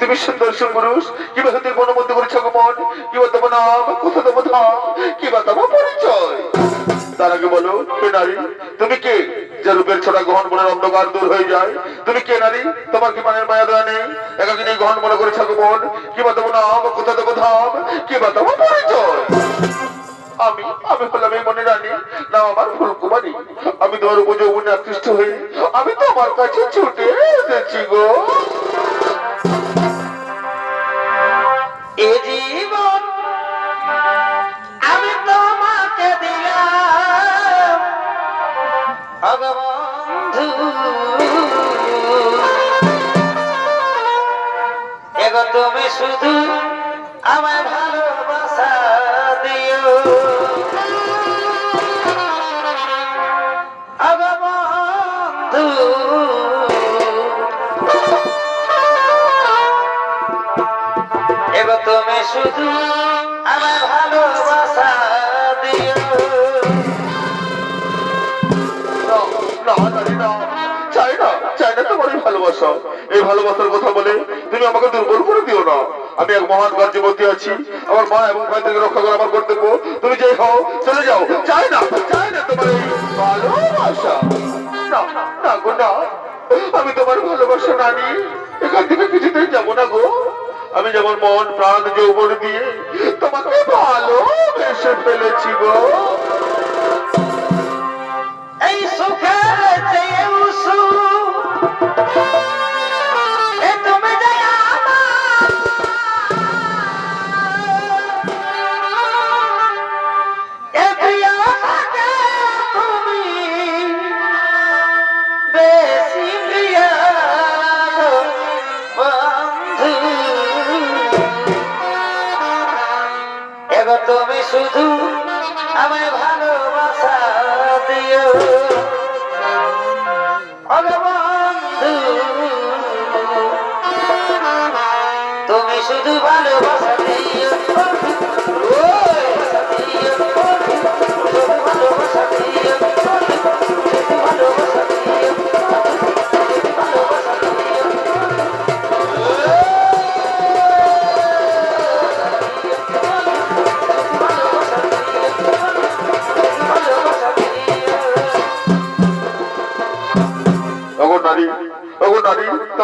তুমি সুন্দর সুপুরুষ কিবা হতে মনোমত করেছ মন? কিবা তোমার নাম? কোথা তোমার ধাম? কিবা তোমার পরিচয়? তার আগে বলো কে নারী, তুমি কে? যে রূপের ছোটা গ্রহণ মনের অন্ধকার দূর হয়ে যায়। তুমি কে নারী? তোমার কি মানের মায়া দয়া নেই? একাকিনী গ্রহণ মনে করেছ মন? কিবা তোমার নাম? কোথা তোমার ধাম? কিবা তোমার পরিচয়? আমি আমি হলাম এই মনে রানী। নাম আমার ফুল ফুলকুমারী। আমি তোমার উপযৌবনে আকৃষ্ট হয়ে, আমি তোমার কাছে ছুটে এসেছি গো। ভগবন্ধু এগো তুমি শুধু আমার ভালোবাসা দিও। ভগবন্ধু এবার তুমি শুধু না, না, নারী, না। চাই না চাই না তোমার এই ভালোবাসা। এই ভালোবাসার কথা বলে তুমি আমাকে দুর্বল করে দিও না। আমি এক মহান কার্যে মধ্যে আছি। আমার মা এবং ভাই থেকে রক্ষা করা আমার কর্তব্য। তুমি যে হও চলে যাও। চাই না চাই না তোমার এই ভালোবাসা। না না গো না। আমি তোমার ভালোবাসা না নিয়ে এখান থেকে কিছুতেই যাব না গো। আমি যেমন মন প্রাণ যৌবন দিয়ে তোমাকে ভালোবেসে ফেলেছি গো।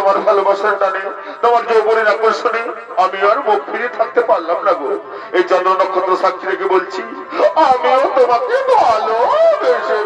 তোমার ভালোবাসার টানে, তোমার যৌবনের আকর্ষণে আমি আর মুখ ফিরে থাকতে পারলাম না গো। এই চন্দ্র নক্ষত্র সাক্ষী রেখে বলছি, আমিও তোমাকে ভালোবেসে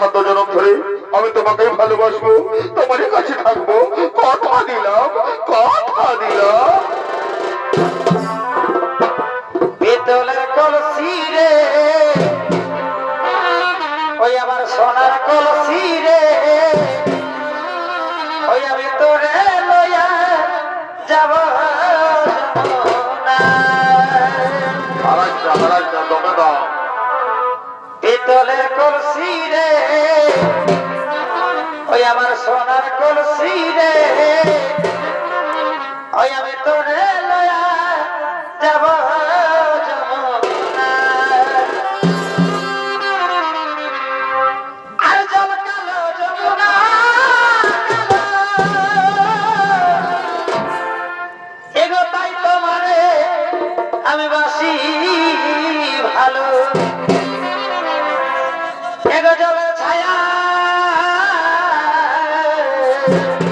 সাত জনম ধরে আমি তোমাকে ভালোবাসবো তোমার কাছে থাকব। কথা দিলাম কথা দিলাম। পিতলের কলসি রে। ওই আমার সোনার কলসি রে। ওই আমি তোরে এগো জলের